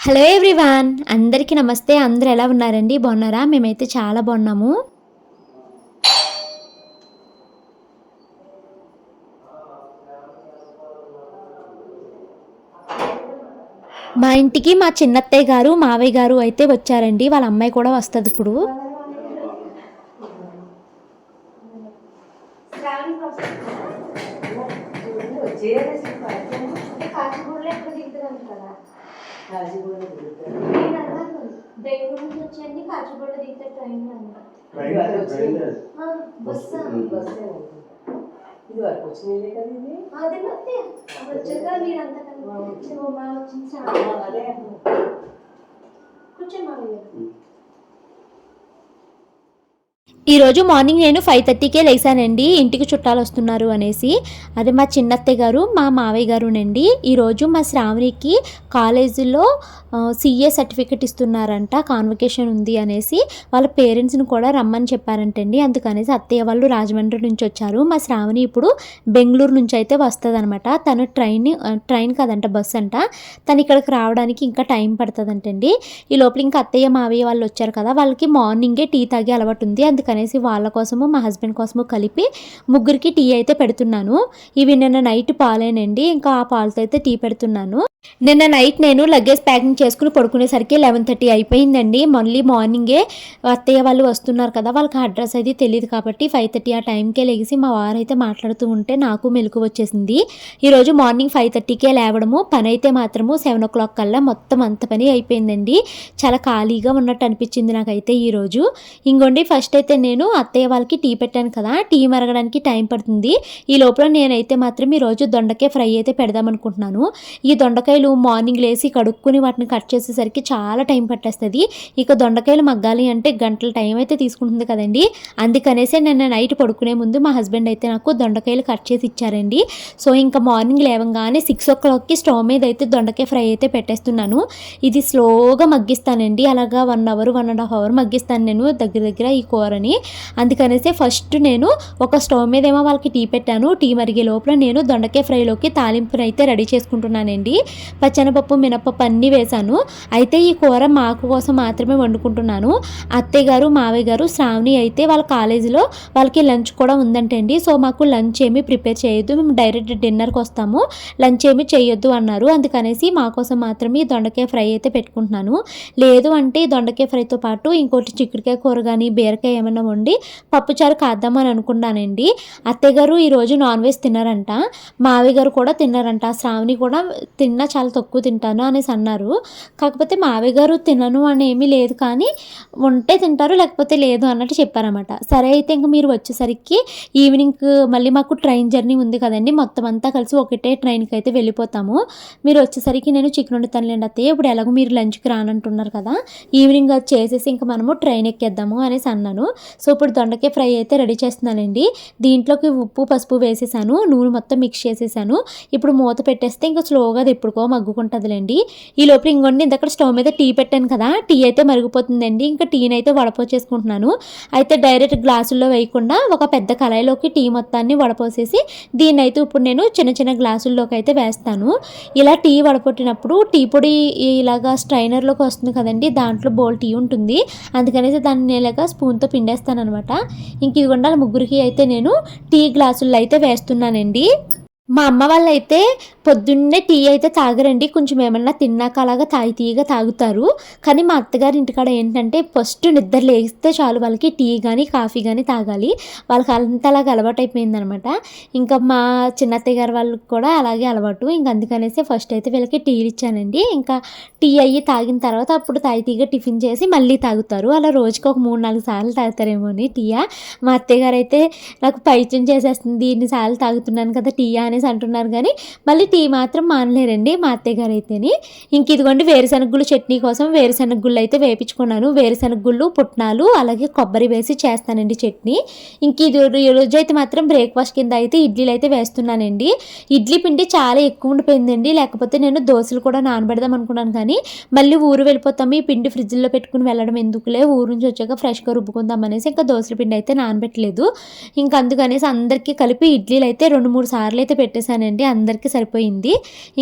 Hello everyone అందరికీ నమస్తే. అందరూ ఎలా ఉన్నారండి? బాగున్నారా? మేమైతే చాలా బాగున్నాము. మా ఇంటికి మా చిన్నత్తయ్య గారు మావయ్య గారు అయితే వచ్చారండి. వాళ్ళ అమ్మాయి కూడా వస్తుంది ఇప్పుడు. కాజీగూడ బెంగళూరు నుంచి వచ్చేయండి కాజీగూడ దిగితే ట్రైన్ బస్సు బస్సు. ఇది వరకు వచ్చిందే కదా ఇది? ఈరోజు మార్నింగ్ నేను ఫైవ్ థర్టీకే లేసానండి ఇంటికి చుట్టాలు వస్తున్నారు అనేసి. అదే మా చిన్నత్తయ్య గారు మా మావయ్య గారునండి ఈరోజు మా శ్రావణికి కాలేజీలో సిఏ సర్టిఫికెట్ ఇస్తున్నారంట కాన్వకేషన్ ఉంది అనేసి. వాళ్ళ పేరెంట్స్ని కూడా రమ్మని చెప్పారంటండి. అందుకనేసి అత్తయ్య వాళ్ళు రాజమండ్రి నుంచి వచ్చారు. మా శ్రావణి ఇప్పుడు బెంగళూరు నుంచి అయితే వస్తుంది తను ట్రైన్ ట్రైన్ కాదంట బస్ అంట. తను ఇక్కడికి రావడానికి ఇంకా టైం పడుతుందంటండి. ఈ లోపల ఇంకా అత్తయ్య మావయ్య వాళ్ళు వచ్చారు కదా. వాళ్ళకి మార్నింగే టీ తాగే అలవాటు ఉంది. అనేసి వాళ్ళ కోసము మా హస్బెండ్ కోసము కలిపి ముగ్గురికి టీ అయితే పెడుతున్నాను. ఇవి నిన్న నైట్ పాలేనండి. ఇంకా ఆ పాలతో అయితే టీ పెడుతున్నాను. నిన్న నైట్ నేను లగేజ్ ప్యాకింగ్ చేసుకుని పడుకునేసరికి లెవెన్ థర్టీ అయిపోయిందండి. మళ్ళీ మార్నింగే అత్తయ్య వాళ్ళు వస్తున్నారు కదా వాళ్ళకి అడ్రస్ అయితే తెలియదు కాబట్టి ఫైవ్ థర్టీ ఆ టైంకే లెగిసి మా వారు అయితే మాట్లాడుతూ ఉంటే నాకు మెలకు వచ్చేసింది. ఈరోజు మార్నింగ్ ఫైవ్ థర్టీకే లేవడము. పని అయితే మాత్రము సెవెన్ ఓ క్లాక్ కల్లా మొత్తం అంత పని అయిపోయిందండి. చాలా ఖాళీగా ఉన్నట్టు అనిపించింది నాకైతే ఈరోజు ఇంకోండి ఫస్ట్ అయితే నేను నేను అత్తయ్య వాళ్ళకి టీ పెట్టాను కదా టీ మరగడానికి టైం పడుతుంది. ఈ లోపల నేనైతే మాత్రం ఈరోజు దొండకాయ ఫ్రై అయితే పెడదాం అనుకుంటున్నాను. ఈ దొండకాయలు మార్నింగ్ లేసి కడుక్కుని వాటిని కట్ చేసేసరికి చాలా టైం పట్టేస్తుంది. ఇక దొండకాయలు మగ్గాలి అంటే గంటల టైం అయితే తీసుకుంటుంది కదండి. అందుకనేసే నేను నైట్ పడుకునే ముందు మా హస్బెండ్ అయితే నాకు దొండకాయలు కట్ చేసి ఇచ్చారండి. సో ఇంకా మార్నింగ్ లేవగానే సిక్స్ ఓ క్లాక్కి స్టవ్ మీద అయితే దొండకాయ ఫ్రై అయితే పెట్టేస్తున్నాను. ఇది స్లోగా మగ్గిస్తానండి. అలాగా one hour one and half hour మగ్గిస్తాను నేను దగ్గర దగ్గర ఈ కూరని. అందుకనేసి ఫస్ట్ నేను ఒక స్టవ్ మీద ఏమో వాళ్ళకి టీ పెట్టాను. టీ మరిగే లోపల నేను దొండకాయ ఫ్రైలోకి తాలింపును అయితే రెడీ చేసుకుంటున్నానండి. పచ్చనపప్పు మినపప్పు అన్నీ వేశాను. అయితే ఈ కూర మాకు కోసం మాత్రమే వండుకుంటున్నాను. అత్తయ్య గారు మావయ్య గారు శ్రావణి అయితే వాళ్ళ కాలేజీలో వాళ్ళకి లంచ్ కూడా ఉందంటండి. సో మాకు లంచ్ ఏమీ ప్రిపేర్ చేయొద్దు. మేము డైరెక్ట్ డిన్నర్కి వస్తాము. లంచ్ ఏమీ చేయొద్దు అన్నారు. అందుకనేసి మా కోసం మాత్రమే ఈ దొండకాయ ఫ్రై అయితే పెట్టుకుంటున్నాను. లేదు అంటే దొండకాయ ఫ్రైతో పాటు ఇంకోటి చిక్కుడుకాయ కూర కానీ బీరకాయ ఏమైనా వండి పప్పుచారు కాద్దామని అనుకున్నానండి. అత్తయ్యగారు ఈరోజు నాన్ వెజ్ తిన్నారంట. మావయ్య గారు కూడా తిన్నారంట. శ్రావణి కూడా తిన్నా చాలా తక్కువ తింటాను అనేసి అన్నారు. కాకపోతే మావయ్య గారు తినను అని ఏమీ లేదు కానీ ఉంటే తింటారు లేకపోతే లేదు అన్నట్టు చెప్పారన్నమాట. సరే అయితే ఇంకా మీరు వచ్చేసరికి ఈవినింగ్ మళ్ళీ మాకు ట్రైన్ జర్నీ ఉంది కదండి. మొత్తం అంతా కలిసి ఒకటే ట్రైన్కి అయితే వెళ్ళిపోతాము. మీరు వచ్చేసరికి నేను చికెన్ వండుతానులేండి అత్తయ్య. ఇప్పుడు ఎలాగో మీరు లంచ్కి రానంటున్నారు కదా. ఈవినింగ్ అది చేసేసి ఇంకా మనము ట్రైన్ ఎక్కేద్దాము అనేసి అన్నాను. సో ఇప్పుడు దొండకాయ ఫ్రై అయితే రెడీ చేస్తున్నానండి. దీంట్లోకి ఉప్పు పసుపు వేసేసాను నూనె మొత్తం మిక్స్ చేసేసాను. ఇప్పుడు మూత పెట్టేస్తే ఇంకా స్లోగా అది ఎప్పుడుకో మగ్గుకుంటుందిలేండి. ఈ లోపల ఇంకొండి ఇందక్కడ స్టవ్ మీద టీ పెట్టాను కదా టీ అయితే మరిగిపోతుందండి. ఇంకా టీని అయితే వడపోసేసుకుంటున్నాను. అయితే డైరెక్ట్ గ్లాసుల్లో వేయకుండా ఒక పెద్ద కళాయిలోకి టీ మొత్తాన్ని వడపోసేసి దీన్ని అయితే ఇప్పుడు నేను చిన్న చిన్న గ్లాసుల్లోకి అయితే వేస్తాను. ఇలా టీ వడపొట్టినప్పుడు టీ పొడి ఇలాగా స్ట్రైనర్లోకి వస్తుంది కదండి దాంట్లో బోల్ టీ ఉంటుంది. అందుకనేసి దాన్ని నేను ఇలాగా స్పూన్తో పిండేస్తాను. అనమాట ఇంక ఇదిగోండి ముగ్గురికి అయితే నేను టీ గ్లాసుల్లో అయితే వేస్తున్నానండి. మా అమ్మ వాళ్ళైతే అయితే పొద్దున్నే టీ అయితే తాగరండి. కొంచెం ఏమన్నా తిన్నాక అలాగా తాగి తీయగా తాగుతారు. కానీ మా అత్తగారి ఇంటికాడ ఏంటంటే ఫస్ట్ నిద్ర లేస్తే చాలు వాళ్ళకి టీ కానీ కాఫీ కానీ తాగాలి. వాళ్ళకి అంతలాగా అలవాటు అయిపోయిందనమాట ఇంకా మా చిన్నత్తయ్య గారు వాళ్ళకి కూడా అలాగే అలవాటు. ఇంకా అందుకనేసి ఫస్ట్ అయితే వీళ్ళకి టీలు ఇచ్చానండి. ఇంకా టీ అయ్యి తాగిన తర్వాత అప్పుడు తాగి తీగ టిఫిన్ చేసి మళ్ళీ తాగుతారు. అలా రోజుకి ఒక మూడు నాలుగు సార్లు తాగుతారేమో అని టీయా మా అత్తయ్య గారు అయితే నాకు పైత్యం చేసేస్తుంది. ఇన్నిసార్లు తాగుతున్నాను కదా టీయా అనేసి అంటున్నారు. కానీ మళ్ళీ టీ మాత్రం మానలేరండి మా అత్తయ్య గారు అయితేని. ఇంక ఇదిగోండి వేరుశనగుళ్ళు చట్నీ కోసం వేరుశనగుళ్ళు అయితే వేపించుకున్నాను. వేరుశనగుళ్ళు పుట్నాలు అలాగే కొబ్బరి వేసి చేస్తానండి చట్నీ. ఇంక ఇది ఈ రోజు అయితే మాత్రం బ్రేక్ఫాస్ట్ కింద అయితే ఇడ్లీలు అయితే వేస్తున్నానండి. ఇడ్లీ పిండి చాలా ఎక్కువ ఉండిపోయిందండి. లేకపోతే నేను దోశలు కూడా నానబెడదాం అనుకున్నాను కానీ మళ్ళీ ఊరు వెళ్ళిపోతాము. ఈ పిండి ఫ్రిడ్జ్లో పెట్టుకుని వెళ్ళడం ఎందుకులే? ఊరు నుంచి వచ్చాక ఫ్రెష్గా రుబ్బుకుందాం అనేసి ఇంకా దోశల పిండి అయితే నానబెట్టలేదు. ఇంకా అందుకనేసి అందరికీ కలిపి ఇడ్లీలు అయితే రెండు మూడు సార్లు అయితే పెట్టేశానండి. అందరికీ సరిపోయి అయిపోయింది.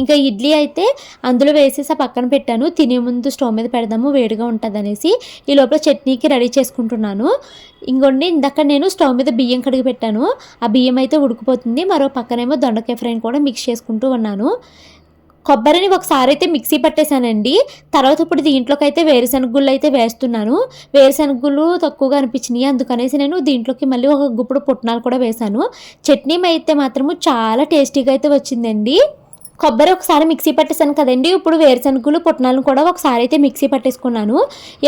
ఇంకా ఇడ్లీ అయితే అందులో వేసేసి ఆ పక్కన పెట్టాను. తినే ముందు స్టవ్ మీద పెడదాము వేడిగా ఉంటుంది అనేసి ఈ లోపల చట్నీకి రెడీ చేసుకుంటున్నాను. ఇంకొండి ఇందాక నేను స్టవ్ మీద బియ్యం కడిగి పెట్టాను. ఆ బియ్యం అయితే ఉడికిపోతుంది. మరో పక్కనేమో దొండకాయ ఫ్రైని కూడా మిక్స్ చేసుకుంటూ ఉన్నాను. కొబ్బరిని ఒకసారి అయితే మిక్సీ పట్టేశానండి. తర్వాత ఇప్పుడు దీంట్లోకి అయితే వేరుశనగ గుళ్ళు అయితే వేస్తున్నాను. వేరుశనగ గుళ్ళు తక్కువగా అనిపించినాయి. అందుకనేసి నేను దీంట్లోకి మళ్ళీ ఒక గుప్పుడు పుట్నాలు కూడా వేశాను. చట్నీ అయితే మాత్రము చాలా టేస్టీగా అయితే వచ్చిందండి. కొబ్బరి ఒకసారి మిక్సీ పట్టేశాను కదండి. ఇప్పుడు వేరుశనగలు పుట్నాలను కూడా ఒకసారి అయితే మిక్సీ పట్టేసుకున్నాను.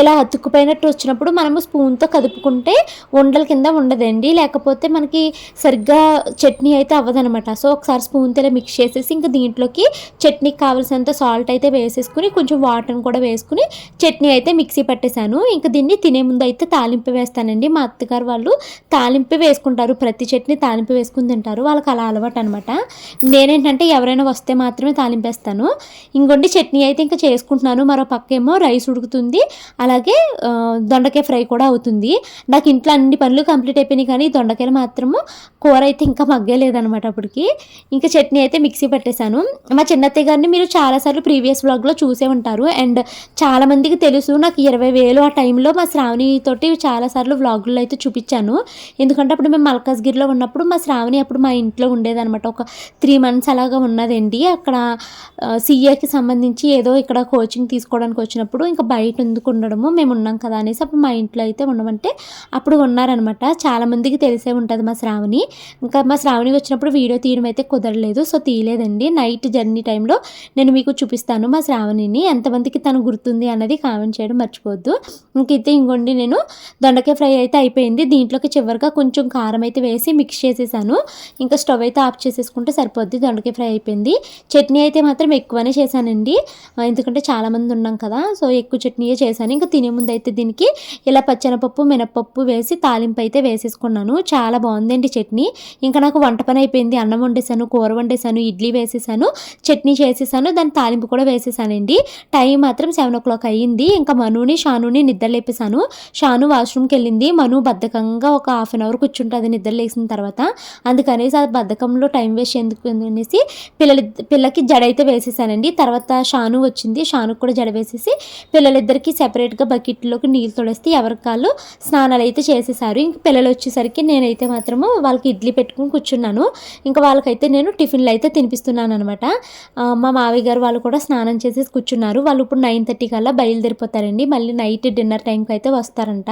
ఇలా అతుక్కుపోయినట్టు వచ్చినప్పుడు మనము స్పూన్తో కదుపుకుంటే ఉండల కింద ఉండదండి. లేకపోతే మనకి సరిగ్గా చట్నీ అయితే అవ్వదనమాట సో ఒకసారి స్పూన్తో ఇలా మిక్స్ చేసేసి ఇంకా దీంట్లోకి చట్నీకి కావాల్సినంత సాల్ట్ అయితే వేసేసుకుని కొంచెం వాటర్ని కూడా వేసుకుని చట్నీ అయితే మిక్సీ పట్టేశాను. ఇంకా దీన్ని తినే ముందు అయితే తాలింపు వేస్తానండి. మా అత్తగారు వాళ్ళు తాలింపు వేసుకుంటారు. ప్రతి చట్నీ తాలింపు వేసుకుని తింటారు. వాళ్ళకి అలా అలవాటు అనమాట నేనేంటంటే ఎవరైనా వస్తే మాత్రమే తాలింపేస్తాను. ఇంకొండి చట్నీ అయితే ఇంకా చేసుకుంటున్నాను. మరో పక్క ఏమో రైస్ ఉడుకుతుంది. అలాగే దొండకాయ ఫ్రై కూడా అవుతుంది. నాకు ఇంట్లో అన్ని పనులు కంప్లీట్ అయిపోయినాయి కానీ ఈ దొండకాయలు మాత్రము కూర అయితే ఇంకా మగ్గలేదనమాట అప్పటికి. ఇంకా చట్నీ అయితే మిక్సీ పట్టేశాను. మా చిన్నత్తయ్య గారిని మీరు చాలాసార్లు ప్రీవియస్ వ్లాగ్లో చూసే ఉంటారు. అండ్ చాలామందికి తెలుసు నాకు ఇరవై వేలు ఆ టైంలో మా శ్రావణి తోటి చాలాసార్లు వ్లాగుల్లో అయితే చూపించాను. ఎందుకంటే అప్పుడు మేము మల్కాజ్గిరిలో ఉన్నప్పుడు మా శ్రావణి అప్పుడు మా ఇంట్లో ఉండేదనమాట ఒక త్రీ మంత్స్ అలాగా ఉన్నదండి. అక్కడ సీఏకి సంబంధించి ఏదో ఇక్కడ కోచింగ్ తీసుకోవడానికి వచ్చినప్పుడు ఇంకా బయట ఎందుకు ఉండడము మేము ఉన్నాం కదా అనేసి అప్పుడు మా ఇంట్లో అయితే ఉండమంటే అప్పుడు ఉన్నారనమాట చాలామందికి తెలిసే ఉంటుంది మా శ్రావణి. ఇంకా మా శ్రావణి వచ్చినప్పుడు వీడియో తీయడం అయితే కుదరలేదు సో తీయలేదండి. నైట్ జర్నీ టైంలో నేను మీకు చూపిస్తాను మా శ్రావణిని ఎంతమందికి తను గుర్తుంది అన్నది కామెంట్ చేయడం మర్చిపోవద్దు. ఇంకైతే ఇంకోండి నేను దొండకాయ ఫ్రై అయితే అయిపోయింది. దీంట్లోకి చివరిగా కొంచెం కారం అయితే వేసి మిక్స్ చేసేసాను. ఇంకా స్టవ్ అయితే ఆఫ్ చేసేసుకుంటే సరిపోద్ది దొండకాయ ఫ్రై అయిపోయింది. చట్నీ అయితే మాత్రం ఎక్కువనే చేశానండి. ఎందుకంటే చాలామంది ఉన్నాం కదా సో ఎక్కువ చట్నీయే చేశాను. ఇంకా తినే ముందు అయితే దీనికి ఇలా పచ్చనపప్పు మినపప్పు వేసి తాలింపు అయితే వేసేసుకున్నాను. చాలా బాగుందండి చట్నీ. ఇంకా నాకు వంట పని అయిపోయింది. అన్నం వండేసాను కూర వండేసాను ఇడ్లీ వేసేసాను చట్నీ చేసేసాను దాని తాలింపు కూడా వేసేసానండి టైం మాత్రం సెవెన్ ఓ క్లాక్ అయ్యింది. ఇంకా మనుని షానుని నిద్ర లేపేశాను. షాను వాష్రూమ్కి వెళ్ళింది. మను బద్ధకంగా ఒక హాఫ్ అన్ అవర్ కూర్చుంటుంది నిద్ర లేచిన తర్వాత. అందుకనేసి ఆ బద్ధకంలో టైం వేస్ట్ ఎందుకు అనేసి పిల్లలు పిల్లకి జడ అయితే వేసేసానండి తర్వాత షాను వచ్చింది. షానుకు కూడా జడ వేసేసి పిల్లలిద్దరికి సెపరేట్గా బకెట్లోకి నీళ్ళు తొడేస్తే ఎవరికి కాళ్ళు స్నానాలు అయితే చేసేసారు ఇంక పిల్లలు వచ్చేసరికి నేనైతే మాత్రము వాళ్ళకి ఇడ్లీ పెట్టుకుని కూర్చున్నాను. ఇంకా వాళ్ళకైతే నేను టిఫిన్లు అయితే తినిపిస్తున్నాను అనమాట మా మావయ్య గారు వాళ్ళు కూడా స్నానం చేసేసి కూర్చున్నారు. వాళ్ళు ఇప్పుడు నైన్ థర్టీ కల్లా బయలుదేరిపోతారండి. మళ్ళీ నైట్ డిన్నర్ టైంకి అయితే వస్తారంట.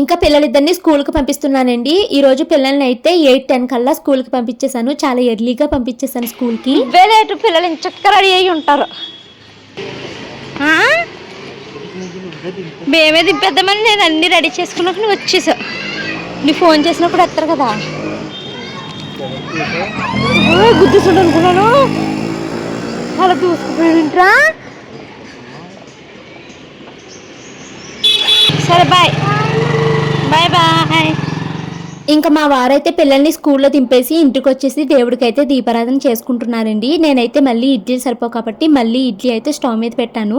ఇంకా పిల్లలిద్దరిని స్కూల్కి పంపిస్తున్నానండి. ఈరోజు పిల్లల్ని అయితే ఎయిట్ టెన్ కల్లా స్కూల్కి పంపించేశాను. చాలా ఎర్లీగా పంపించేశాను స్కూల్కి. ఇవ్వేలేటు పిల్లలు ఇంచక్క రెడీ అయ్యి ఉంటారు? మేమే దింపేద్దామని నేను అన్ని రెడీ చేసుకున్నాక నువ్వు వచ్చేసావు. నీ ఫోన్ చేసినప్పుడు ఎత్తారు కదా. ఓ, గుద్దేసాడు అనుకున్నాను. అలా దూసుకుపోయింట్రా సరే బాయ్. Bye bye. ఇంకా మా వారైతే పిల్లల్ని స్కూల్లో దింపేసి ఇంటికి వచ్చేసి దేవుడికైతే దీపారాధన చేసుకుంటున్నారండి. నేనైతే మళ్ళీ ఇడ్లీ సరిపో కాబట్టి మళ్ళీ ఇడ్లీ అయితే స్టవ్ మీద పెట్టాను.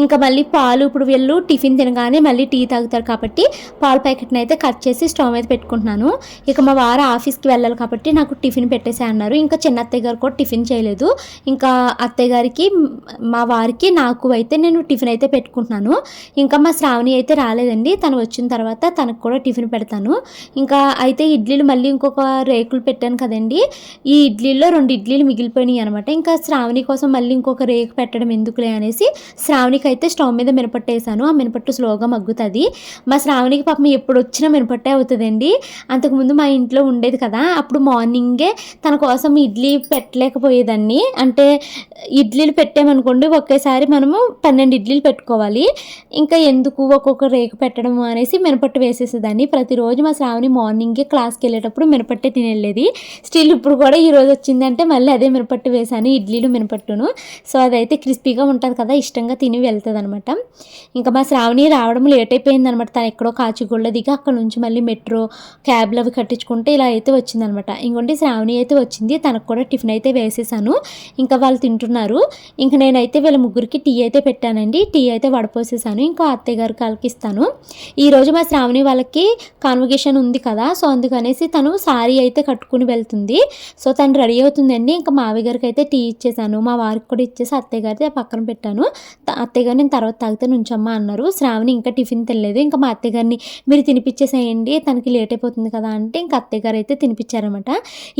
ఇంకా మళ్ళీ పాలు ఇప్పుడు వీళ్ళు టిఫిన్ తినగానే మళ్ళీ టీ తాగుతారు కాబట్టి పాల ప్యాకెట్ని అయితే కట్ చేసి స్టవ్ మీద పెట్టుకుంటున్నాను. ఇక మా వారు ఆఫీస్కి వెళ్ళాలి కాబట్టి నాకు టిఫిన్ పెట్టేసే అన్నారు. ఇంకా చిన్న అత్తయ్య గారు కూడా టిఫిన్ చేయలేదు. ఇంకా అత్తయ్య గారికి మా వారికి నాకు అయితే నేను టిఫిన్ అయితే పెట్టుకుంటున్నాను. ఇంకా మా శ్రావణి అయితే రాలేదండి. తను వచ్చిన తర్వాత తనకు కూడా టిఫిన్ పెడతాను. ఇంకా అయితే ఇడ్లీలు మళ్ళీ ఇంకొక రేకులు పెట్టాను కదండి. ఈ ఇడ్లీలో రెండు ఇడ్లీలు మిగిలిపోయినాయి అనమాట ఇంకా శ్రావణి కోసం మళ్ళీ ఇంకొక రేకు పెట్టడం ఎందుకులే అనేసి శ్రావణికి అయితే స్టవ్ మీద మినపట్టు వేసాను ఆ మినపట్టు స్లోగా మగ్గుతుంది. మా శ్రావణికి పాపం ఎప్పుడు వచ్చినా మినపట్టే అవుతుందండి. అంతకుముందు మా ఇంట్లో ఉండేది కదా అప్పుడు మార్నింగే తన కోసం ఇడ్లీ పెట్టలేకపోయేదాన్ని. అంటే ఇడ్లీలు పెట్టామనుకోండి ఒకేసారి మనము పన్నెండు ఇడ్లీలు పెట్టుకోవాలి. ఇంకా ఎందుకు ఒక్కొక్క రేకు పెట్టడం అనేసి మినపట్టు వేసేసేదాన్ని. ప్రతిరోజు మా శ్రావణి మార్నింగ్ క్లాస్కి వెళ్ళేటప్పుడు మినపట్టే తినేళ్ళేది. స్టిల్ ఇప్పుడు కూడా ఈరోజు వచ్చిందంటే మళ్ళీ అదే మినపట్టు వేసాను ఇడ్లీలు మినపట్టును. సో అదైతే క్రిస్పీగా ఉంటుంది కదా ఇష్టంగా తిని వెళ్తుంది అనమాట ఇంకా మా శ్రావణి రావడం లేట్ అయిపోయింది అనమాట తను ఎక్కడో కాచిగూళ్ళ దిగి అక్కడ నుంచి మళ్ళీ మెట్రో క్యాబ్లు అవి కట్టించుకుంటే ఇలా అయితే వచ్చిందనమాట ఇంకోటి శ్రావణి అయితే వచ్చింది తనకు కూడా టిఫిన్ అయితే వేసేసాను. ఇంకా వాళ్ళు తింటున్నారు. ఇంకా నేనైతే వీళ్ళ ముగ్గురికి టీ అయితే పెట్టానండి. టీ అయితే వడపోసేసాను. ఇంకా అత్తయ్య గారికి వాళ్ళకి ఇస్తాను. ఈరోజు మా శ్రావణి వాళ్ళకి కాన్వకేషన్ ఉంది కదా సో అందుకనేసి తను సారీ అయితే కట్టుకుని వెళ్తుంది. సో తను రెడీ అవుతుందండి. ఇంకా మావి గారికి అయితే టీ ఇచ్చేసాను. మా వారికి కూడా ఇచ్చేసి అత్తయ్య గారితే పక్కన పెట్టాను. అత్తయ్య గారు నేను తర్వాత తాగితే నుంచమ్మా అన్నారు. శ్రావణి ఇంకా టిఫిన్ తినలేదు. ఇంకా మా అత్తయ్య గారిని మీరు తినిపించేసేయండి తనకి లేట్ అయిపోతుంది కదా అంటే ఇంకా అత్తయ్య గారు అయితే తినిపించారనమాట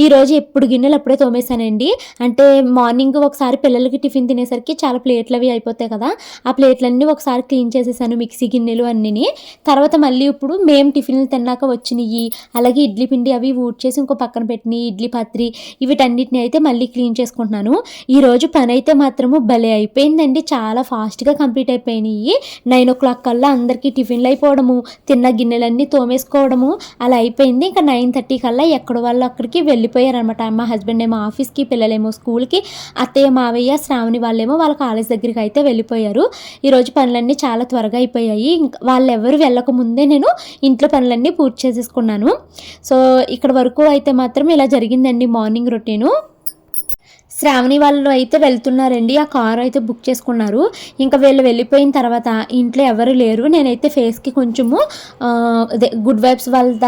ఈరోజు ఎప్పుడు గిన్నెలు అప్పుడే తోమేశానండి. అంటే మార్నింగ్ ఒకసారి పిల్లలకి టిఫిన్ తినేసరికి చాలా ప్లేట్లు అవి అయిపోతాయి కదా. ఆ ప్లేట్లన్నీ ఒకసారి క్లీన్ చేసేసాను మిక్సీ గిన్నెలు అన్నీ తర్వాత మళ్ళీ ఇప్పుడు మేము టిఫిన్లు తిన్నాక వచ్చినాయి అలాగే ఇడ్లీ పిండి అవి ఊడ్చేసి ఇంకో పక్కన పెట్టిన ఇడ్లీ పత్రి వీటన్నిటిని అయితే మళ్ళీ క్లీన్ చేసుకుంటున్నాను. ఈరోజు పని అయితే మాత్రము భలే అయిపోయిందండి. చాలా ఫాస్ట్గా కంప్లీట్ అయిపోయినాయి. నైన్ ఓ క్లాక్ కల్లా అందరికీ టిఫిన్లు అయిపోవడము తిన్న గిన్నెలన్నీ తోమేసుకోవడము అలా అయిపోయింది. ఇంకా నైన్ థర్టీ కల్లా ఎక్కడ వాళ్ళు అక్కడికి వెళ్ళిపోయారనమాట మా హస్బెండ్ ఏమో ఆఫీస్కి పిల్లలేమో స్కూల్కి అత్తయ్య మావయ్య శ్రావణి వాళ్ళేమో వాళ్ళ కాలేజ్ దగ్గరికి అయితే వెళ్ళిపోయారు. ఈరోజు పనులన్నీ చాలా త్వరగా అయిపోయాయి. ఇంకా వాళ్ళు ఎవరు వెళ్ళక ముందే నేను ఇంట్లో పనులన్నీ పూర్తి చేసేసుకున్నాను. సో ఇక్కడ వరకు అయితే మాత్రం ఇలా జరిగిందండి మార్నింగ్ రొటీను. శ్రావణి వాళ్ళు అయితే వెళ్తున్నారండి. ఆ కారు అయితే బుక్ చేసుకున్నారు. ఇంకా వీళ్ళు వెళ్ళిపోయిన తర్వాత ఇంట్లో ఎవరు లేరు. నేనైతే ఫేస్కి కొంచెము అదే గుడ్ వైబ్స్ వాళ్ళ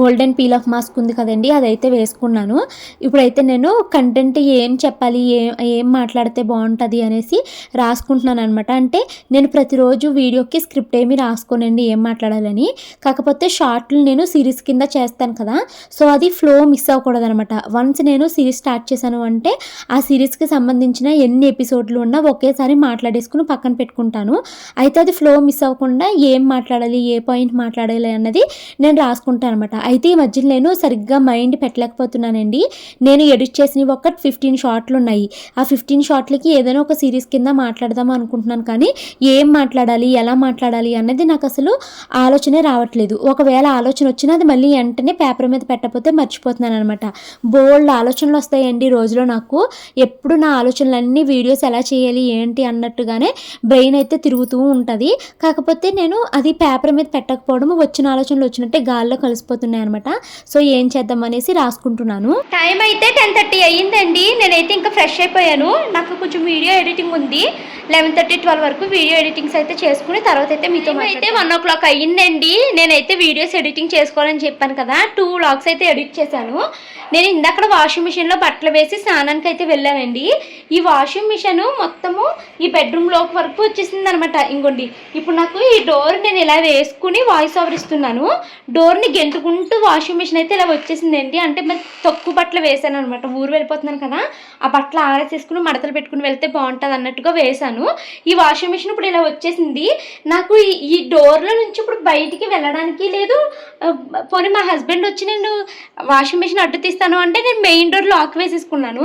గోల్డెన్ పీల్ ఆఫ్ మాస్క్ ఉంది కదండి అదైతే వేసుకున్నాను. ఇప్పుడైతే నేను కంటెంట్ ఏం చెప్పాలి ఏం ఏం మాట్లాడితే బాగుంటుంది అనేసి రాసుకుంటున్నాను అనమాట అంటే నేను ప్రతిరోజు వీడియోకి స్క్రిప్ట్ ఏమి రాసుకోనండి ఏం మాట్లాడాలని. కాకపోతే షార్ట్లు నేను సిరీస్ కింద చేస్తాను కదా సో అది ఫ్లో మిస్ అవ్వకూడదు అనమాట వన్స్ నేను సిరీస్ స్టార్ట్ చేశాను అంటే ఆ సిరీస్కి సంబంధించిన ఎన్ని ఎపిసోడ్లు ఉన్నా ఒకేసారి మాట్లాడేసుకుని పక్కన పెట్టుకుంటాను. అయితే అది ఫ్లో మిస్ అవ్వకుండా ఏం మాట్లాడాలి ఏ పాయింట్ మాట్లాడాలి అన్నది నేను రాసుకుంటాను అనమాట అయితే ఈ మధ్యన నేను సరిగ్గా మైండ్ పెట్టలేకపోతున్నానండి. నేను ఎడిట్ చేసిన ఒక ఫిఫ్టీన్ షార్ట్లు ఉన్నాయి. ఆ ఫిఫ్టీన్ షార్ట్లకి ఏదైనా ఒక సిరీస్ కింద మాట్లాడదాం అనుకుంటున్నాను కానీ ఏం మాట్లాడాలి ఎలా మాట్లాడాలి అన్నది నాకు అసలు ఆలోచనే రావట్లేదు. ఒకవేళ ఆలోచన వచ్చినా అది మళ్ళీ వెంటనే పేపర్ మీద పెట్టకపోతే మర్చిపోతున్నాను అనమాట బోల్డ్ ఆలోచనలు వస్తాయండి రోజులో నాకు. ఎప్పుడు నా ఆలోచనలన్నీ వీడియోస్ ఎలా చేయాలి ఏంటి అన్నట్టుగానే బ్రెయిన్ అయితే తిరుగుతూ ఉంటుంది. కాకపోతే నేను అది పేపర్ మీద పెట్టకపోవడం వచ్చిన ఆలోచనలు వచ్చినట్టే గాల్లో కలిసిపోతున్నాయి అనమాట సో ఏం చేద్దాం అనేసి రాసుకుంటున్నాను. టైం అయితే టెన్ థర్టీ అయ్యిందండి. నేనైతే ఇంకా ఫ్రెష్ అయిపోయాను. నాకు కొంచెం వీడియో ఎడిటింగ్ ఉంది. లెవెన్ థర్టీ ట్వెల్వ్ వరకు వీడియో ఎడిటింగ్స్ అయితే చేసుకుని తర్వాత అయితే మీతో అయితే వన్ ఓ క్లాక్ అయ్యిందండి. నేనైతే వీడియోస్ ఎడిటింగ్ చేసుకోవాలని చెప్పాను కదా. టూ వ్లాగ్స్ అయితే ఎడిట్ చేశాను. నేను ఇందాక వాషింగ్ మిషన్లో బట్టలు వేసి స్నానానికి అయితే వెళ్ళానండి. ఈ వాషింగ్ మిషన్ మొత్తము ఈ బెడ్రూమ్లోకి వరకు వచ్చేసింది అనమాట ఇంకోండి ఇప్పుడు నాకు ఈ డోర్ నేను ఇలా వేసుకుని వాయిస్ ఓవర్ ఇస్తున్నాను. డోర్ని గెంటుకుంటూ వాషింగ్ మిషన్ అయితే ఇలా వచ్చేసిందండి. అంటే మరి తక్కువ బట్టలు వేసాను అనమాట ఊరు వెళ్ళిపోతున్నాను కదా ఆ బట్టలు ఆరేసేసుకుని మడతలు పెట్టుకుని వెళ్తే బాగుంటుంది అన్నట్టుగా వేసాను. ఈ వాషింగ్ మిషన్ ఇప్పుడు ఇలా వచ్చేసింది. నాకు ఈ ఈ డోర్లో నుంచి ఇప్పుడు బయటికి వెళ్ళడానికి లేదు. పోనీ మా హస్బెండ్ వచ్చి నేను వాషింగ్ మిషన్ అడ్డు తీస్తాను అంటే నేను మెయిన్ డోర్ లాక్ వేసేసుకున్నాను.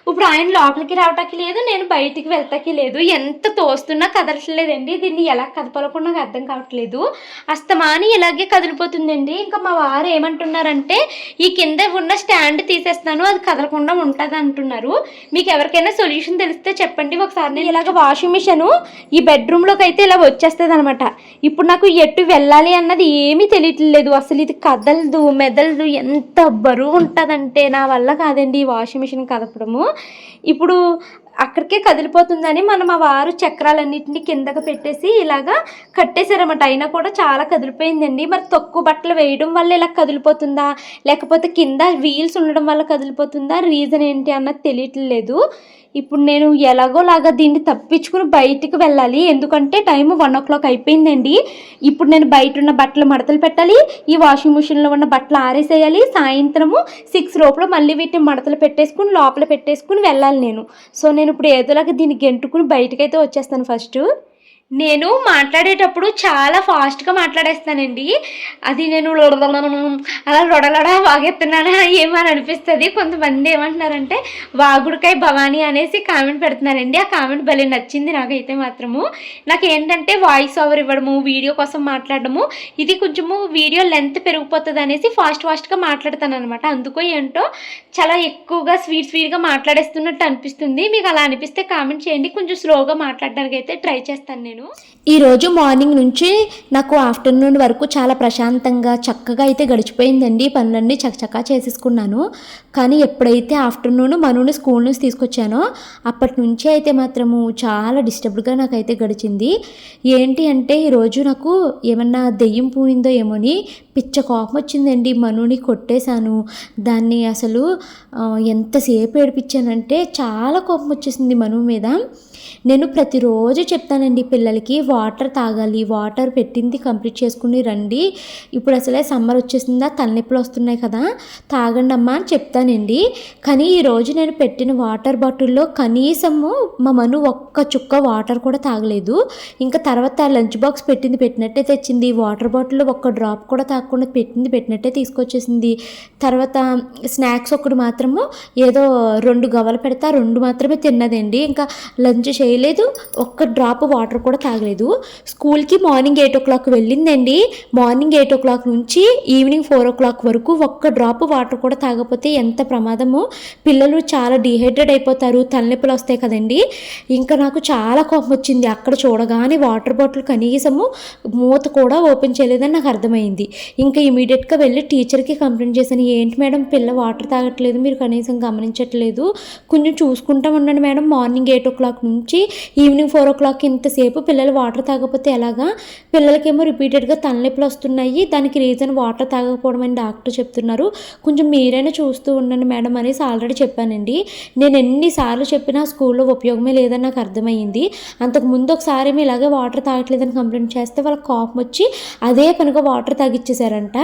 ఇప్పుడు ఆయన లోపలికి రావటానికి లేదు నేను బయటికి వెళ్తాకి లేదు. ఎంత తోస్తున్నా కదలట్లేదండి. దీన్ని ఎలా కదపాలకుండా నాకు అర్థం కావట్లేదు. అస్తమాని ఇలాగే కదిలిపోతుందండి. ఇంకా మా వారు ఏమంటున్నారంటే ఈ కింద ఉన్న స్టాండ్ తీసేస్తాను అది కదలకుండా ఉంటుంది అంటున్నారు మీకు ఎవరికైనా సొల్యూషన్ తెలిస్తే చెప్పండి. ఒకసారి నేను ఇలాగ వాషింగ్ మిషన్ ఈ బెడ్రూమ్లోకి అయితే ఇలా వచ్చేస్తుంది అనమాట ఇప్పుడు నాకు ఎటు వెళ్ళాలి అన్నది ఏమీ తెలియట్లేదు. అసలు ఇది కదలదు మెదలదు ఎంత బరువు ఉంటుందంటే నా వల్ల కాదండి ఈ వాషింగ్ మిషన్ కదపడము. ఇప్పుడు అక్కడికే కదిలిపోతుందని మనం ఆ వారు చక్రాలన్నింటినీ కిందకి పెట్టేసి ఇలాగా కట్టేశారన్నమాట. అయినా కూడా చాలా కదిలిపోయిందండి. మరి తక్కువ బట్టలు వేయడం వల్ల ఇలా కదిలిపోతుందా? లేకపోతే కింద వీల్స్ ఉండడం వల్ల కదిలిపోతుందా? రీజన్ ఏంటి అన్నది తెలియట్లేదు. ఇప్పుడు నేను ఎలాగోలాగా దీన్ని తప్పించుకుని బయటికి వెళ్ళాలి. ఎందుకంటే టైం వన్ ఓ క్లాక్ అయిపోయిందండి. ఇప్పుడు నేను బయట ఉన్న బట్టలు మడతలు పెట్టాలి. ఈ వాషింగ్ మిషన్లో ఉన్న బట్టలు ఆరేసేయాలి. సాయంత్రము సిక్స్ లోపల మళ్ళీ వీటిని మడతలు పెట్టేసుకుని లోపల పెట్టేసుకుని వెళ్ళాలి నేను. సో నేను ఇప్పుడు ఏదోలాగా దీన్ని గెంటుకుని బయటకైతే వచ్చేస్తాను ఫస్ట్. నేను మాట్లాడేటప్పుడు చాలా ఫాస్ట్గా మాట్లాడేస్తానండి. అది నేను అలా లొడలడా వాగెత్తున్నానా ఏమో అని అనిపిస్తుంది. కొంతమంది ఏమంటున్నారంటే వాగుడికాయ భవానీ అనేసి కామెంట్ పెడుతున్నారండి. ఆ కామెంట్ భలే నచ్చింది నాకైతే మాత్రము. నాకు ఏంటంటే వాయిస్ ఓవర్ ఇవ్వడము వీడియో కోసం మాట్లాడడము ఇది కొంచెము వీడియో లెంత్ పెరిగిపోతుంది అనేసి ఫాస్ట్ ఫాస్ట్గా మాట్లాడతాను అనమాట అందుకో ఏంటో చాలా ఎక్కువగా స్వీట్ స్వీట్గా మాట్లాడేస్తున్నట్టు అనిపిస్తుంది. మీకు అలా అనిపిస్తే కామెంట్ చేయండి. కొంచెం స్లోగా మాట్లాడడానికి అయితే ట్రై చేస్తాను నేను. ఈరోజు మార్నింగ్ నుంచి నాకు ఆఫ్టర్నూన్ వరకు చాలా ప్రశాంతంగా చక్కగా అయితే గడిచిపోయిందండి. పనులన్నీ చకచకా చేసేసుకున్నాను. కానీ ఎప్పుడైతే ఆఫ్టర్నూన్ మనూని స్కూల్ నుంచి తీసుకొచ్చానో అప్పటి నుంచి అయితే మాత్రము చాలా డిస్టర్బ్డ్గా నాకైతే గడిచింది. ఏంటి అంటే ఈరోజు నాకు ఏమన్నా దెయ్యం పూనిందో ఏమోని పిచ్చ కోపం వచ్చిందండి. మనుని కొట్టేశాను. దాన్ని అసలు ఎంతసేపు ఏడిపించానంటే చాలా కోపం వచ్చేసింది మను మీద. నేను ప్రతిరోజు చెప్తానండి పిల్లలకి వాటర్ తాగాలి వాటర్ పెట్టింది కంప్లీట్ చేసుకుని రండి. ఇప్పుడు అసలే సమ్మర్ వచ్చేసిందా తలనొప్పులు వస్తున్నాయి కదా తాగండి అమ్మా అని చెప్తానండి. కానీ ఈరోజు నేను పెట్టిన వాటర్ బాటిల్లో కనీసము మా మను ఒక్క చుక్క వాటర్ కూడా తాగలేదు. ఇంకా తర్వాత లంచ్ బాక్స్ పెట్టింది పెట్టినట్టే తెచ్చింది. వాటర్ బాటిల్లో ఒక్క డ్రాప్ కూడా తాగకుండా పెట్టింది పెట్టినట్టే తీసుకొచ్చేసింది. తర్వాత స్నాక్స్ ఒకటి మాత్రము ఏదో రెండు గవలు పెడతా రెండు మాత్రమే తిన్నదండి. ఇంకా లంచ్ చేయలేదు. ఒక్క డ్రాప్ వాటర్ కూడా తాగలేదు. స్కూల్కి మార్నింగ్ ఎయిట్ ఓ క్లాక్ వెళ్ళిందండి. మార్నింగ్ ఎయిట్ ఓ క్లాక్ నుంచి ఈవినింగ్ ఫోర్ ఓ క్లాక్ వరకు ఒక్క డ్రాప్ వాటర్ కూడా తాగకపోతే ఎంత ప్రమాదమో. పిల్లలు చాలా డిహైడ్రేట్ అయిపోతారు. తలనొప్పులు వస్తాయి కదండి. ఇంకా నాకు చాలా కోపం వచ్చింది. అక్కడ చూడగానే వాటర్ బాటిల్ కనీసము మూత కూడా ఓపెన్ చేయలేదని నాకు అర్థమైంది. ఇంకా ఇమీడియట్గా వెళ్ళి టీచర్కి కంప్లైంట్ చేశాను. ఏంటి మేడం? పిల్ల వాటర్ తాగట్లేదు. మీరు కనీసం గమనించట్లేదు. కొంచెం చూసుకుంటా ఉండండి madam. Morning eight o'clock నుంచి ఈవినింగ్ ఫోర్ ఓ క్లాక్ ఇంతసేపు పిల్లలు వాటర్ తాగకపోతే ఎలాగా? పిల్లలకేమో రిపీటెడ్గా తలనొప్పులు వస్తున్నాయి దానికి రీజన్ వాటర్ తాగకపోవడం అని డాక్టర్ చెప్తున్నారు. కొంచెం మీరైనా చూస్తూ ఉండండి మేడం అనేసి ఆల్రెడీ చెప్పానండి. నేను ఎన్నిసార్లు చెప్పినా స్కూల్లో ఉపయోగమే లేదని నాకు అర్థమైంది అంతకు ముందు ఒకసారి మేము ఇలాగే వాటర్ తాగట్లేదని కంప్లైంట్ చేస్తే వాళ్ళకి కోపం వచ్చి అదే పనిగా వాటర్ తాగిచ్చేసారంట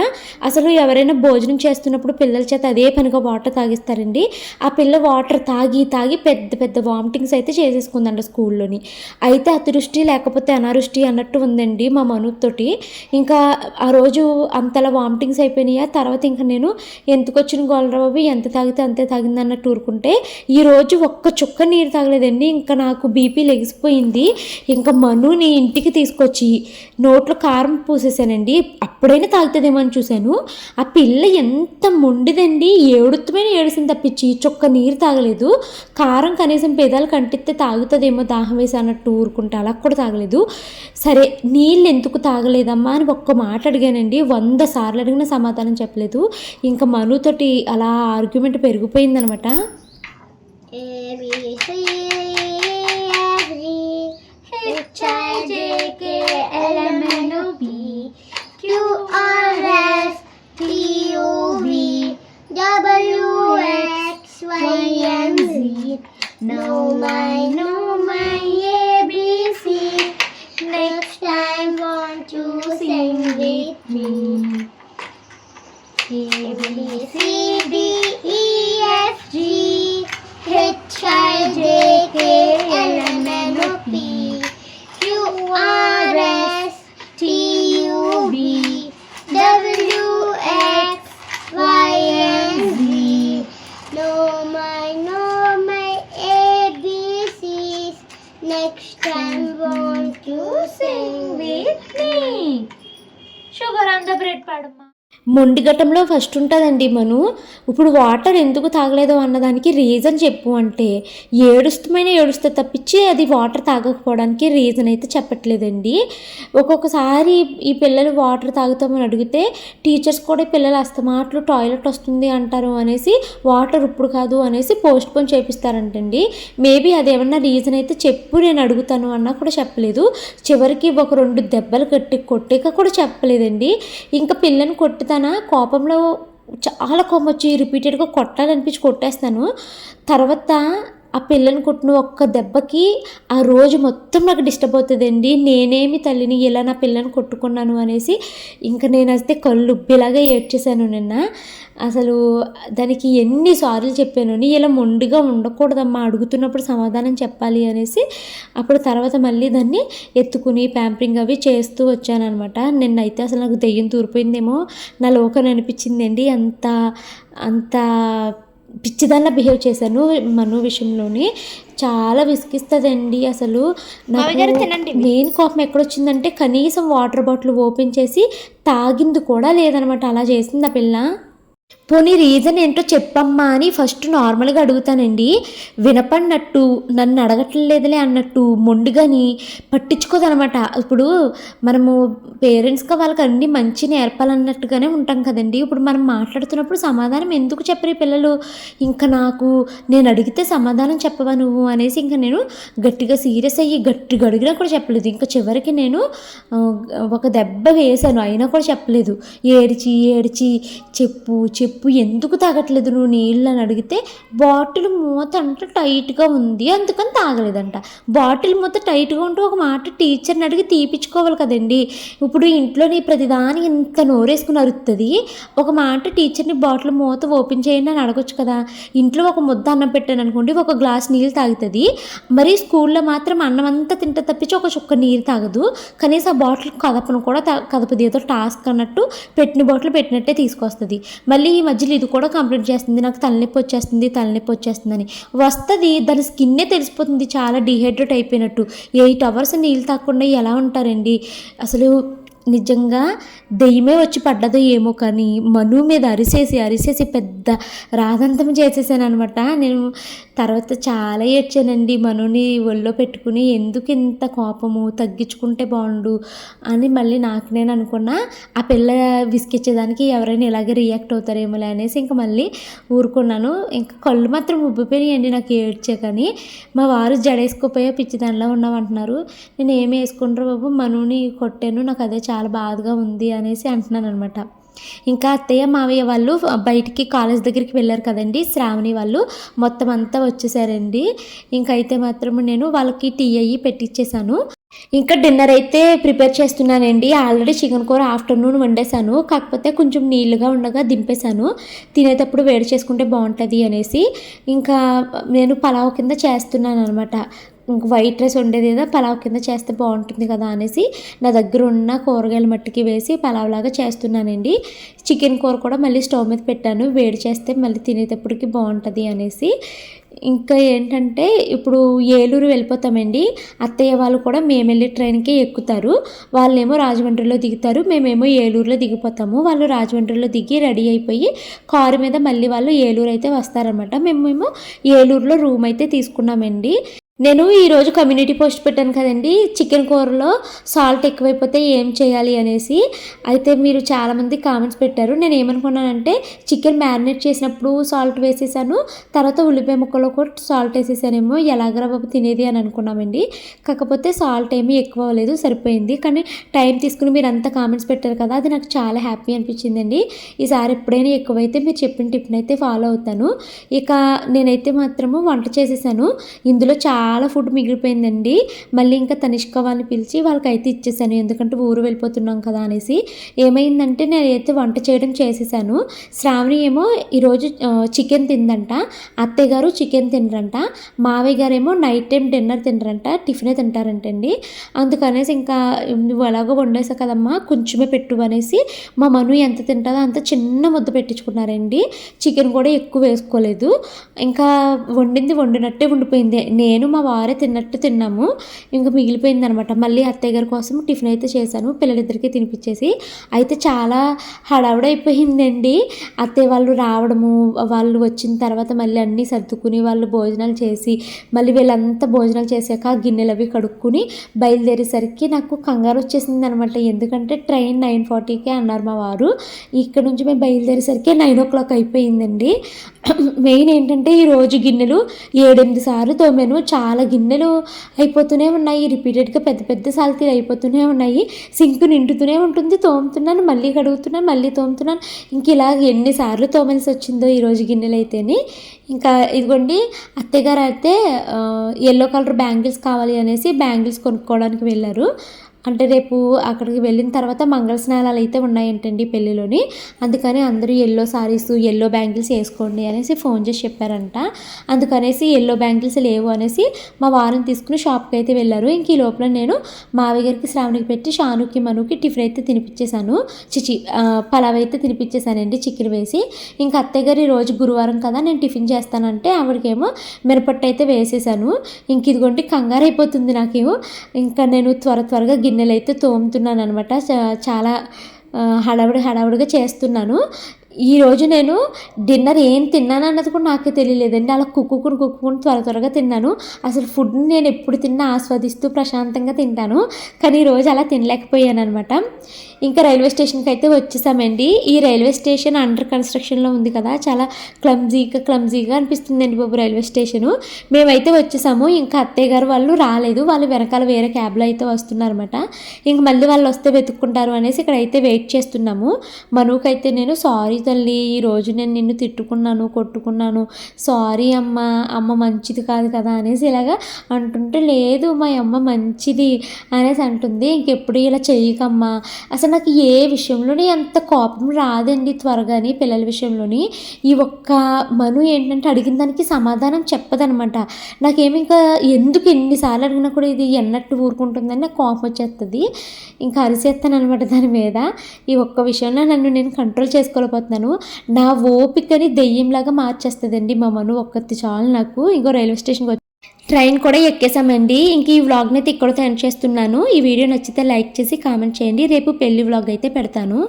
అసలు ఎవరైనా భోజనం చేస్తున్నప్పుడు పిల్లల చేత అదే పనిగా వాటర్ తాగిస్తారండి. ఆ పిల్ల వాటర్ తాగి తాగి పెద్ద పెద్ద వామిటింగ్స్ అయితే చేసేసుకుందంట. స్కూల్లోని. అయితే అతివృష్టి లేకపోతే అనావృష్టి అన్నట్టు ఉందండి మా మనుతోటి. ఇంకా ఆ రోజు అంతలా వామిటింగ్స్ అయిపోయినాయా? తర్వాత ఇంకా నేను ఎందుకు వచ్చిన గోలరాబాబు ఎంత తాగితే అంతే తాగింది అన్నట్టు ఊరుకుంటే ఈ రోజు ఒక్క చుక్క నీరు తాగలేదండి. ఇంకా నాకు బీపీ లెగిసిపోయింది. ఇంకా మనుని ఇంటికి తీసుకొచ్చి నోట్లో కారం పూసేసానండి. అప్పుడైనా తాగుతుందేమో అని చూశాను. ఆ పిల్ల ఎంత మొండిదండి. ఏడుతుమైన ఏడిసింది తప్పించి. చుక్క నీరు తాగలేదు. కారం కనీసం పేదాలు కంటిస్తే తాగుతుందేమో దాహం వేసి అన్నట్టు ఊరుకుంటే అలా కూడా తాగలేదు. సరే నీళ్ళు ఎందుకు తాగలేదమ్మా అని ఒక్క మాట అడిగానండి. వంద సార్లు అడిగిన సమాధానం చెప్పలేదు. ఇంకా మనుతోటి అలా ఆర్గ్యుమెంట్ పెరిగిపోయిందనమాట. W X Y and Z. Know my, know my ABC. Next time, won't you sing with me? A పాడమ్మా మొండిగట్టంలో ఫస్ట్ ఉంటుందండి మను. ఇప్పుడు వాటర్ ఎందుకు తాగలేదు అన్నదానికి రీజన్ చెప్పు అంటే ఏడుస్తమైన ఏడుస్తే తప్పించి అది వాటర్ తాగకపోవడానికి రీజన్ అయితే చెప్పట్లేదండి. ఒక్కొక్కసారి ఈ పిల్లలు వాటర్ తాగుతామని అడిగితే టీచర్స్ కూడా పిల్లలు అస్తమాట్లు టాయిలెట్ వస్తుంది అంటారు అనేసి వాటర్ ఇప్పుడు కాదు అనేసి పోస్ట్ పోన్ చేపిస్తారంటండి. మేబీ అదేమన్నా రీజన్ అయితే చెప్పు నేను అడుగుతాను అన్నా కూడా చెప్పలేదు. చివరికి ఒక రెండు దెబ్బలు కట్టి కొట్టాక కూడా చెప్పలేదండి. ఇంకా పిల్లని కొట్టుతాను కోపంలో చాలా కోపం వచ్చి రిపీటెడ్గా కొట్టాలనిపించి కొట్టేస్తాను. తర్వాత ఆ పిల్లని కొట్టిన ఒక్క దెబ్బకి ఆ రోజు మొత్తం నాకు డిస్టర్బ్ అవుతుందండి. నేనేమి తల్లిని ఇలా నా పిల్లని కొట్టుకున్నాను అనేసి ఇంకా నేను అయితే కళ్ళు ఉబ్బిలాగా ఏడ్చేశాను నిన్న. అసలు దానికి ఎన్ని సార్లు చెప్పాను నీ ఇలా మొండిగా ఉండకూడదమ్మా అడుగుతున్నప్పుడు సమాధానం చెప్పాలి అనేసి అప్పుడు తర్వాత మళ్ళీ దాన్ని ఎత్తుకుని ప్యాంపరింగ్ అవి చేస్తూ వచ్చానమాట నిన్నైతే అసలు నాకు దెయ్యం తూరిపోయిందేమో నా లోకం అనిపించిందండి. అంత అంత పిచ్చిదాల్లా బిహేవ్ చేశాను మను విషయంలోని చాలా విసిగిస్తుందండి అసలు. మెయిన్ కోపం ఎక్కడొచ్చిందంటే కనీసం వాటర్ బాటిల్ ఓపెన్ చేసి తాగింది కూడా లేదనమాట. అలా చేసింది ఆ పిల్ల? పోనీ రీజన్ ఏంటో చెప్పమ్మా అని ఫస్ట్ నార్మల్గా అడుగుతానండి. వినపడినట్టు నన్ను అడగట్లేదులే అన్నట్టు మొండిగాని పట్టించుకోదనమాట. ఇప్పుడు మనము పేరెంట్స్గా వాళ్ళకి అన్ని మంచి నేర్పాలన్నట్టుగానే ఉంటాం కదండి. ఇప్పుడు మనం మాట్లాడుతున్నప్పుడు సమాధానం ఎందుకు చెప్పరు పిల్లలు? ఇంకా నాకు నేను అడిగితే సమాధానం చెప్పవా నువ్వు? అనేసి ఇంకా నేను గట్టిగా సీరియస్ అయ్యి గట్టిగా అడిగినా కూడా చెప్పలేదు. ఇంకా చివరికి నేను ఒక దెబ్బ వేశాను. అయినా కూడా చెప్పలేదు. ఏడిచి ఏడిచి చెప్పు చెప్పు ఎందుకు తాగట్లేదు నువ్వు నీళ్ళు అని అడిగితే బాటిల్ మూత అంటే టైట్గా ఉంది అందుకని తాగలేదంట. బాటిల్ మూత టైట్గా ఉంటే ఒక మాట టీచర్ని అడిగి తీపిచ్చుకోవాలి కదండి. ఇప్పుడు ఇంట్లోని ప్రతిదాని ఇంత నోరేసుకుని అరుస్తుంది ఒక మాట టీచర్ని బాటిల్ మూత ఓపెన్ చేయండి అని అడగొచ్చు కదా. ఇంట్లో ఒక ముద్ద అన్నం పెట్టాను అనుకోండి ఒక గ్లాస్ నీళ్ళు తాగుతుంది. మరి స్కూల్లో మాత్రం అన్నం అంతా తింటే తప్పించి ఒక చుక్క నీరు తాగదు. కనీసం ఆ బాటిల్ కదపను కూడా కదపది కదపదు. ఏదో టాస్క్ అన్నట్టు పెట్టిన బాటిల్ పెట్టినట్టే తీసుకొస్తుంది. మళ్ళీ ఈ మధ్యలో ఇది కూడా కంప్లీట్ చేస్తుంది. నాకు తలనొప్పి వచ్చేస్తుంది తలనొప్పి వచ్చేస్తుందని. వస్తుంది దాని స్కిన్నే తెలిసిపోతుంది. చాలా డిహైడ్రేట్ అయిపోయినట్టు. ఎయిట్ అవర్స్ నీళ్ళు తాగకుండా ఎలా ఉంటారండి? అసలు నిజంగా దెయ్యమే వచ్చి పడ్డదో ఏమో కానీ మను మీద అరిసేసి అరిసేసి పెద్ద రాదంతం చేసేసాను అనమాట నేను తర్వాత చాలా ఏడ్చానండి మనుని ఒళ్ళో పెట్టుకుని ఎందుకు ఇంత కోపము? తగ్గించుకుంటే బాగుండు అని మళ్ళీ నాకు నేను అనుకున్నా. ఆ పిల్ల విసికిచ్చేదానికి ఎవరైనా ఇలాగే రియాక్ట్ అవుతారేమోలే అనేసి ఇంకా మళ్ళీ ఊరుకున్నాను. ఇంకా కళ్ళు మాత్రం ఉబ్బిపోయినాయండి నాకు ఏడ్చే కానీ. మా వారు జడేసుకోపోయా పిచ్చి దానిలో ఉన్నామంటున్నారు నేను ఏమి వేసుకుంటారు బాబు? మనుని కొట్టాను నాకు అదే చాలా చాలా బాధగా ఉంది అనేసి అంటున్నాను అనమాట ఇంకా అత్తయ్య మావయ్య వాళ్ళు బయటికి కాలేజ్ దగ్గరికి వెళ్ళారు కదండి. శ్రావణి వాళ్ళు మొత్తం అంతా వచ్చేసారండి. ఇంకైతే మాత్రం నేను వాళ్ళకి టీ అయ్యి పెట్టించేశాను ఇంకా డిన్నర్ అయితే ప్రిపేర్ చేస్తున్నానండి. ఆల్రెడీ చికెన్ కూర ఆఫ్టర్నూన్ వండేసాను కాకపోతే కొంచెం నీళ్ళుగా ఉండగా దింపేశాను. తినేటప్పుడు వేడి చేసుకుంటే బాగుంటుంది అనేసి. ఇంకా నేను పలావ్ కింద చేస్తున్నాను అనమాట వైట్ రైస్ ఉండేది ఏదో పలావ్ కింద చేస్తే బాగుంటుంది కదా అనేసి నా దగ్గర ఉన్న కూరగాయల మట్టికి వేసి పలావ్ లాగా చేస్తున్నానండి. చికెన్ కూర కూడా మళ్ళీ స్టవ్ మీద పెట్టాను వేడి చేస్తే మళ్ళీ తినేటప్పటికి బాగుంటుంది అనేసి. ఇంకా ఏంటంటే ఇప్పుడు ఏలూరు వెళ్ళిపోతామండి. అత్తయ్య వాళ్ళు కూడా మేము వెళ్ళి ట్రైన్కే ఎక్కుతారు. వాళ్ళేమో రాజమండ్రిలో దిగుతారు మేమేమో ఏలూరులో దిగిపోతాము. వాళ్ళు రాజమండ్రిలో దిగి రెడీ అయిపోయి కారు మీద మళ్ళీ వాళ్ళు ఏలూరు అయితే వస్తారనమాట మేమేమో ఏలూరులో రూమ్ అయితే తీసుకున్నామండి. నేను ఈరోజు కమ్యూనిటీ పోస్ట్ పెట్టాను కదండి. చికెన్ కూరలో సాల్ట్ ఎక్కువైపోతే ఏం చేయాలి అనేసి. అయితే మీరు చాలామంది కామెంట్స్ పెట్టారు. నేను ఏమనుకున్నానంటే చికెన్ మ్యారినేట్ చేసినప్పుడు సాల్ట్ వేసేసాను. తర్వాత ఉల్లిపాయ ముక్కలో కూడా సాల్ట్ వేసేసానేమో. ఎలాగరా బాబు తినేది అని అనుకున్నామండి. కాకపోతే సాల్ట్ ఏమీ ఎక్కువ అవ్వలేదు సరిపోయింది. కానీ టైం తీసుకుని మీరు అంత కామెంట్స్ పెట్టారు కదా అది నాకు చాలా హ్యాపీ అనిపించిందండి. ఈసారి ఎప్పుడైనా ఎక్కువైతే మీరు చెప్పిన టిప్ని అయితే ఫాలో అవుతాను. ఇక నేనైతే మాత్రము వంట చేసేసాను. ఇందులో చాలా చాలా ఫుడ్ మిగిలిపోయిందండి. మళ్ళీ ఇంకా తనిష్క వాళ్ళని పిలిచి వాళ్ళకైతే ఇచ్చేసాను. ఎందుకంటే ఊరు వెళ్ళిపోతున్నాం కదా అనేసి. ఏమైందంటే నేనైతే వంట చేయడం చేసేసాను. శ్రావణి ఏమో ఈరోజు చికెన్ తిందంట. అత్తయ్య గారు చికెన్ తినరంట. మావయ్య గారేమో నైట్ టైం డిన్నర్ తినరంట. టిఫినే తింటారంటండి. అందుకనేసి ఇంకా నువ్వు ఎలాగో వండేసా కదమ్మా కొంచెమే పెట్టు అనేసి మా మను ఎంత తింటుందో అంత చిన్న ముద్ద పెట్టించుకున్నారండి. చికెన్ కూడా ఎక్కువ వేసుకోలేదు. ఇంకా వండింది వండినట్టే ఉండిపోయింది. నేను మా మా వారే తిన్నట్టు తిన్నాము. ఇంకా మిగిలిపోయింది అనమాట మళ్ళీ అత్తయ్య గారి కోసం టిఫిన్ అయితే చేశాను. పిల్లలిద్దరికీ తినిపించేసి అయితే చాలా హడావుడైపోయిందండి. అత్తయ్య వాళ్ళు రావడము వాళ్ళు వచ్చిన తర్వాత మళ్ళీ అన్నీ సర్దుకుని వాళ్ళు భోజనాలు చేసి మళ్ళీ వీళ్ళంతా భోజనాలు చేశాక ఆ గిన్నెలు అవి కడుక్కుని బయలుదేరేసరికి నాకు కంగారు వచ్చేసింది అనమాట ఎందుకంటే ట్రైన్ నైన్ ఫార్టీకే అన్నారు మా వారు. ఇక్కడ నుంచి మేము బయలుదేరేసరికి నైన్ ఓ క్లాక్ అయిపోయిందండి. మెయిన్ ఏంటంటే ఈ రోజు గిన్నెలు ఏడెనిమిది సార్లు తోమాను. చాలా గిన్నెలు అయిపోతూనే ఉన్నాయి. రిపీటెడ్గా పెద్ద పెద్ద సాల్తీలు అయిపోతూనే ఉన్నాయి. సింక్ నిండుతూనే ఉంటుంది. తోముతున్నాను. మళ్ళీ కడుగుతున్నాను. మళ్ళీ తోముతున్నాను. ఇంక ఇలా ఎన్నిసార్లు తోమలసి వచ్చిందో ఈరోజు గిన్నెలు అయితేని ఇంకా ఇదిగోండి అత్తయ్యగారు అయితే ఎల్లో కలర్ బ్యాంగిల్స్ కావాలి అనేసి బ్యాంగిల్స్ కొనుక్కోవడానికి వెళ్ళారు. అంటే రేపు అక్కడికి వెళ్ళిన తర్వాత మంగళ స్నానాలు అయితే ఉన్నాయంటండి పెళ్ళిలోని. అందుకని అందరూ ఎల్లో సారీస్ ఎల్లో బ్యాంగిల్స్ వేసుకోండి అనేసి ఫోన్ చేసి చెప్పారంట. అందుకనేసి ఎల్లో బ్యాంగిల్స్ లేవు అనేసి మా వారం తీసుకుని షాప్కి అయితే వెళ్ళారు. ఇంక ఈ లోపల నేను మావి గారికి శ్రావణికి పెట్టి షానుకి మనుకి టిఫిన్ అయితే తినిపించేశాను చిచి పలావ్ అయితే తినిపించేశానండి చికెన్ వేసి. ఇంకా అత్తయ్య గారు ఈ రోజు గురువారం కదా నేను టిఫిన్ చేస్తానంటే ఆవిడకేమో మిరపట్టు అయితే వేసేసాను. ఇంక ఇదిగోండి కంగారు అయిపోతుంది నాకేమో. ఇంకా నేను త్వర త్వరగా గిన్నెలు అయితే తోముతున్నాను అనమాట చాలా హడావుడి హడావుడిగా చేస్తున్నాను. ఈరోజు నేను డిన్నర్ ఏం తిన్నాను అన్నది కూడా నాకే తెలియలేదండి. అలా కుక్కుకుని కుక్కుకుని త్వర త్వరగా తిన్నాను. అసలు ఫుడ్ని నేను ఎప్పుడు తిన్నా ఆస్వాదిస్తూ ప్రశాంతంగా తింటాను. కానీ ఈరోజు అలా తినలేకపోయాను అనమాట ఇంకా రైల్వే స్టేషన్కి అయితే వచ్చేసామండి. ఈ రైల్వే స్టేషన్ అండర్ కన్స్ట్రక్షన్లో ఉంది కదా చాలా క్లమ్జీగా క్లమ్జీగా అనిపిస్తుందండి బాబు రైల్వే స్టేషను. మేమైతే వచ్చేసాము. ఇంకా అత్తయ్య గారు వాళ్ళు రాలేదు. వాళ్ళు వెనకాల వేరే క్యాబ్లో అయితే వస్తున్నారన్నమాట. ఇంక మళ్ళీ వాళ్ళు వస్తే వెతుక్కుంటారు అనేసి ఇక్కడ అయితే వెయిట్ చేస్తున్నాము. మనుకైతే నేను సారీ తల్లి ఈ రోజు నేను నిన్ను తిట్టుకున్నాను కొట్టుకున్నాను. సారీ అమ్మ అమ్మ మంచిది కాదు కదా అనేసి ఇలాగా అంటుంటే లేదు మా అమ్మ మంచిది అనేసి అంటుంది. ఇంకెప్పుడు ఇలా చెయ్యకమ్మా అసలు నాకు ఏ విషయంలోని అంత కోపం రాదండి త్వరగానే పిల్లల విషయంలోని. ఈ ఒక్క మను ఏంటంటే అడిగిన దానికి సమాధానం చెప్పదనమాట. నాకేమి ఇంకా ఎందుకు ఎన్నిసార్లు అడిగినా కూడా ఇది ఎన్నట్టు ఊరుకుంటుందని నాకు కోపం వచ్చేస్తుంది. ఇంకా అరిసేస్తాను అనమాట దాని మీద. ఈ ఒక్క విషయంలో నన్ను నేను కంట్రోల్ చేసుకోలేకపోతున్నాను. నా ఓపికని దెయ్యంలాగా మార్చేస్తుందండి మా మను ఒక్కతి చాలు నాకు. ఇంకో రైల్వే స్టేషన్కి వచ్చి ట్రైన్ కూడా ఎక్కేసామండి. ఇంక ఈ వ్లాగ్ని అయితే ఇక్కడ ఎండ్ చేస్తున్నాను. ఈ వీడియో నచ్చితే లైక్ చేసి కామెంట్ చేయండి. రేపు పెళ్ళి వ్లాగ్ అయితే పెడతాను.